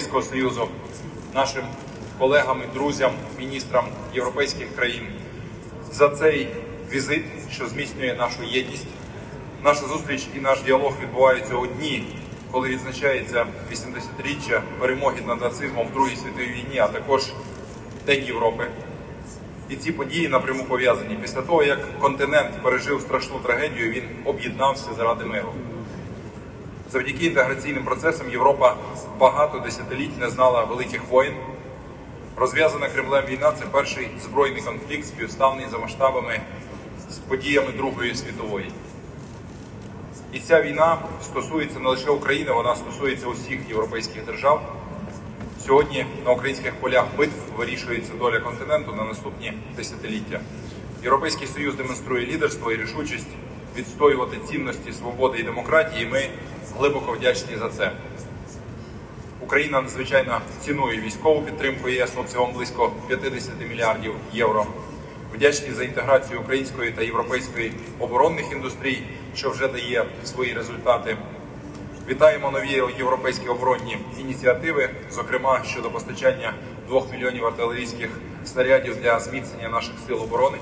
Європейського Союзу, нашим колегам і друзям, міністрам європейських країн за цей візит, що зміцнює нашу єдність. Наша зустріч і наш діалог відбуваються у дні, коли відзначається 80-річчя перемоги над нацизмом в Другій світовій війні, а також День Європи. І ці події напряму пов'язані. Після того, як континент пережив страшну трагедію, він об'єднався заради миру. Завдяки інтеграційним процесам Європа багато десятиліть не знала великих воєн. Розв'язана Кремлем війна це перший збройний конфлікт, співставний за масштабами з подіями Другої світової. І ця війна стосується не лише України, вона стосується усіх європейських держав. Сьогодні на українських полях битв вирішується доля континенту на наступні десятиліття. Європейський союз демонструє лідерство і рішучість відстоювати цінності свободи і демократії. Ми глибоко вдячні за це. Україна надзвичайно цінує військову підтримку ЄС обсягом близько 50 мільярдів євро. Вдячні за інтеграцію української та європейської оборонних індустрій, що вже дає свої результати. Вітаємо нові європейські оборонні ініціативи, зокрема щодо постачання 2 мільйонів артилерійських снарядів для зміцнення наших сил оборони.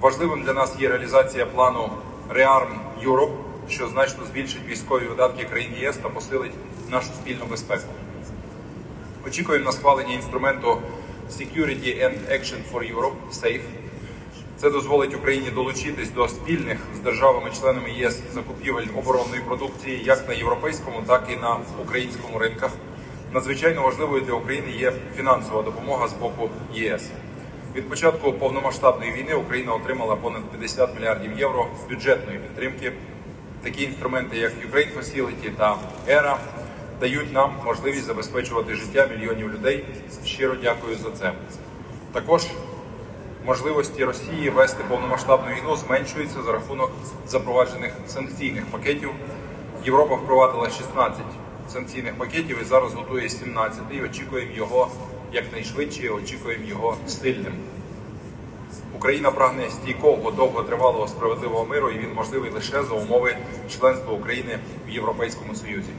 Важливим для нас є реалізація плану Rearm Europe, що значно збільшить військові видатки країн ЄС та посилить нашу спільну безпеку. Очікуємо на схвалення інструменту Security and Action for Europe SAFE. Це дозволить Україні долучитись до спільних з державами-членами ЄС закупівель оборонної продукції як на європейському, так і на українському ринках. Надзвичайно важливою для України є фінансова допомога з боку ЄС. Від початку повномасштабної війни Україна отримала понад 50 мільярдів євро з бюджетної підтримки. Такі інструменти, як Ukraine Facility та ERA, дають нам можливість забезпечувати життя мільйонів людей. Щиро дякую за це. Також можливості Росії вести повномасштабну війну зменшуються за рахунок запроваджених санкційних пакетів. Європа впровадила 16 санкційних пакетів і зараз готує 17 і очікуємо його якнайшвидше, очікуємо його стильним. Україна прагне стійкого, довготривалого справедливого миру, і він можливий лише за умови членства України в Європейському Союзі.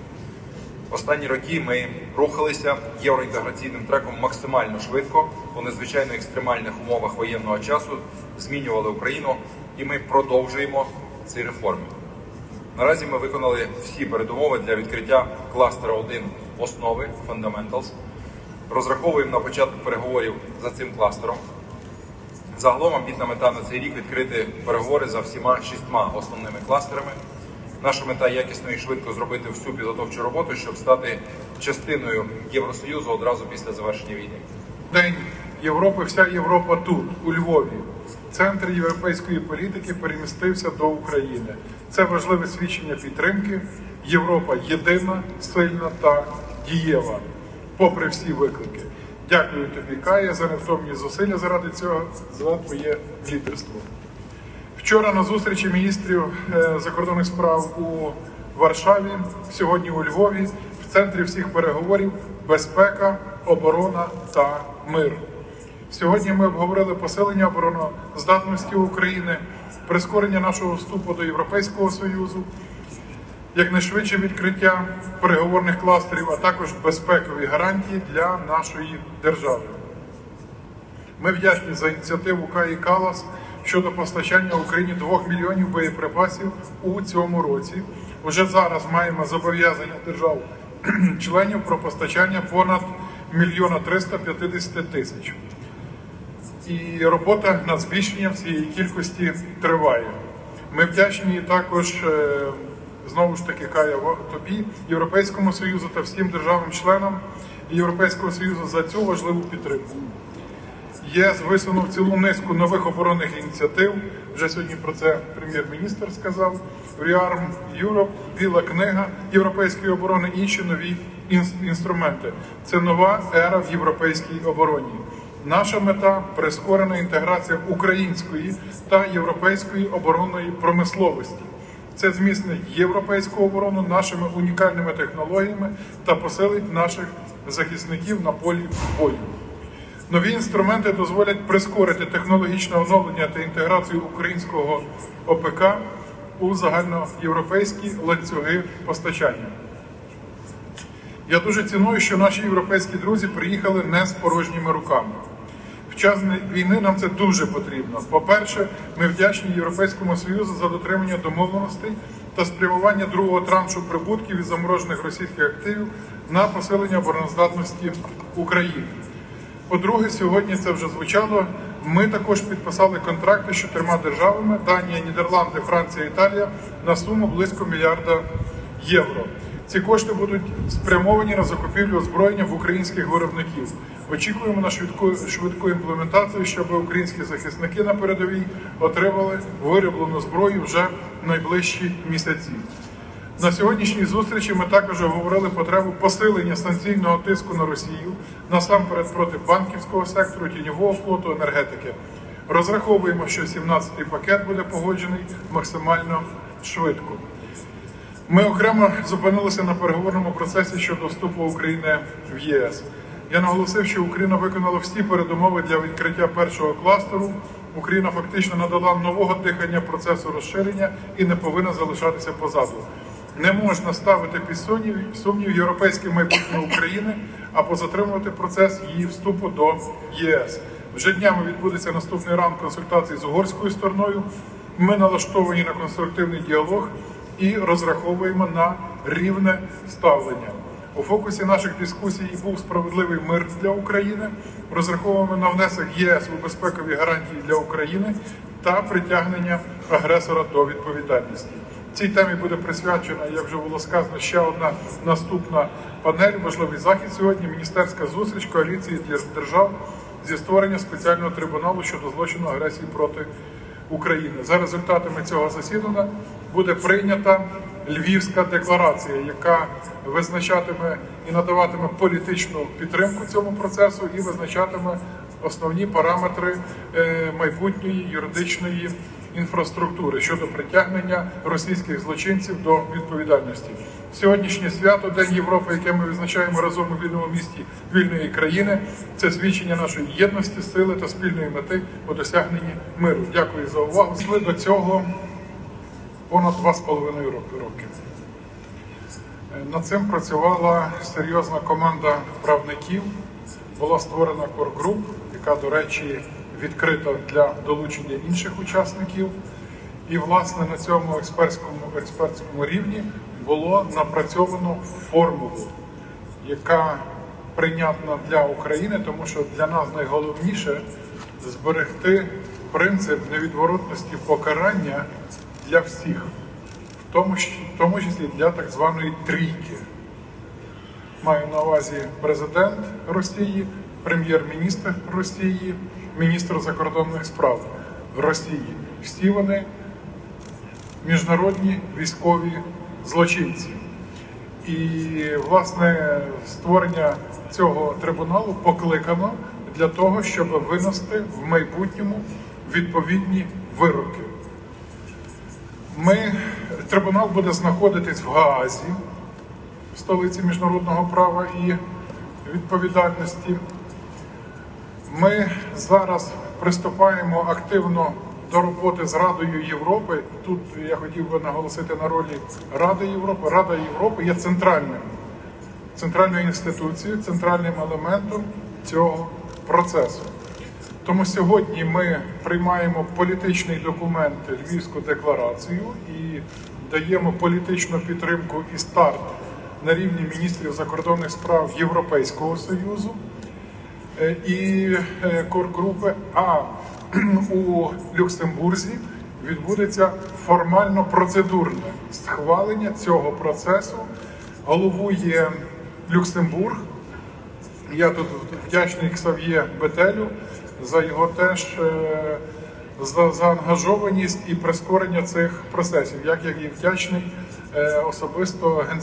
Останні роки ми рухалися євроінтеграційним треком максимально швидко у надзвичайно екстремальних умовах воєнного часу, змінювали Україну, і ми продовжуємо ці реформи. Наразі ми виконали всі передумови для відкриття кластера 1 основи Fundamentals. Розраховуємо на початок переговорів за цим кластером. Загалом амбітна мета на цей рік відкрити переговори за всіма шістьма основними кластерами. Наша мета якісно і швидко зробити всю підготовчу роботу, щоб стати частиною Євросоюзу одразу після завершення війни. День Європи, вся Європа тут, у Львові. Центр європейської політики перемістився до України. Це важливе свідчення підтримки. Європа єдина, сильна та дієва, попри всі виклики. Дякую тобі, Кая, за невтомні зусилля заради цього, за твоє лідерство. Вчора на зустрічі міністрів е, закордонних справ у Варшаві, сьогодні у Львові, в центрі всіх переговорів безпека, оборона та мир. Сьогодні ми обговорили посилення обороноздатності України, прискорення нашого вступу до Європейського Союзу, якнайшвидше відкриття переговорних кластерів, а також безпекові гарантії для нашої держави. Ми вдячні за ініціативу Каї Калас щодо постачання Україні 2 мільйонів боєприпасів у цьому році. Уже зараз маємо зобов'язання держав членів про постачання понад мільйона 350 тисяч. І робота над збільшенням цієї кількості триває. Ми вдячні також е, знову ж таки Кая тобі, Європейському Союзу та всім державам-членам Європейського Союзу за цю важливу підтримку. ЄС висунув цілу низку нових оборонних ініціатив. Вже сьогодні про це прем'єр-міністр сказав. Rearm Europe, Біла книга європейської оборони, інші нові інструменти. Це нова ера в європейській обороні. Наша мета прискорена інтеграція української та європейської оборонної промисловості. Це зміцнить європейську оборону нашими унікальними технологіями та посилить наших захисників на полі бою. Нові інструменти дозволять прискорити технологічне оновлення та інтеграцію українського ОПК у загальноєвропейські ланцюги постачання. Я дуже ціную, що наші європейські друзі приїхали не з порожніми руками. Час війни нам це дуже потрібно. По-перше, ми вдячні Європейському Союзу за дотримання домовленостей та спрямування другого траншу прибутків від заморожених російських активів на посилення обороноздатності України. По-друге, сьогодні це вже звучало. Ми також підписали контракти з чотирма державами: Данія, Нідерланди, Франція, Італія на суму близько мільярда євро. Ці кошти будуть спрямовані на закупівлю озброєння в українських виробників. Очікуємо на швидку швидку імплементацію, щоб українські захисники на передовій отримали вироблену зброю вже в найближчі місяці. На сьогоднішній зустрічі ми також говорили потребу посилення санкційного тиску на Росію насамперед проти банківського сектору, тіньового флоту, енергетики. Розраховуємо, що 17-й пакет буде погоджений максимально швидко. Ми окремо зупинилися на переговорному процесі щодо вступу України в ЄС. Я наголосив, що Україна виконала всі передумови для відкриття першого кластеру. Україна фактично надала нового дихання процесу розширення і не повинна залишатися позаду. Не можна ставити під сумнів, сумнів європейське майбутнє України або затримувати процес її вступу до ЄС. Вже днями відбудеться наступний раунд консультацій з угорською стороною. Ми налаштовані на конструктивний діалог і розраховуємо на рівне ставлення. У фокусі наших дискусій був справедливий мир для України. Розраховуємо на внесок ЄС у безпекові гарантії для України та притягнення агресора до відповідальності. Цій темі буде присвячена, як вже було сказано, ще одна наступна панель. Важливий захід сьогодні. Міністерська зустріч коаліції держав зі створення спеціального трибуналу щодо злочину агресії проти України. За результатами цього засідання буде прийнята Львівська декларація, яка визначатиме і надаватиме політичну підтримку цьому процесу і визначатиме основні параметри е, майбутньої юридичної інфраструктури щодо притягнення російських злочинців до відповідальності. Сьогоднішнє свято День Європи, яке ми відзначаємо разом у вільному місті вільної країни, це свідчення нашої єдності, сили та спільної мети у досягненні миру. Дякую за увагу. До цього понад два з половиною роки. Над цим працювала серйозна команда правників. Була створена коргруп, яка, до речі, відкрита для долучення інших учасників. І, власне, на цьому експертському, експертському рівні було напрацьовано формулу, яка прийнятна для України, тому що для нас найголовніше зберегти принцип невідворотності покарання для всіх, в тому, в тому числі для так званої трійки. Маю на увазі президент Росії, прем'єр-міністр Росії, міністр закордонних справ Росії. Всі вони міжнародні військові злочинці. І власне створення цього трибуналу покликано для того, щоб винести в майбутньому відповідні вироки. Ми трибунал буде знаходитись в Гаазі, в столиці міжнародного права і відповідальності. Ми зараз приступаємо активно до роботи з Радою Європи. Тут я хотів би наголосити на ролі Ради Європи. Рада Європи є центральним, центральною інституцією, центральним елементом цього процесу. Тому сьогодні ми приймаємо політичний документ Львівську декларацію і даємо політичну підтримку і старт на рівні міністрів закордонних справ Європейського Союзу е, і е, коргрупи. А у Люксембурзі відбудеться формально процедурне схвалення цього процесу. Головує Люксембург. Я тут вдячний Ксав'є Бетелю за його теж е, за заангажованість і прискорення цих процесів, як я і вдячний е, особисто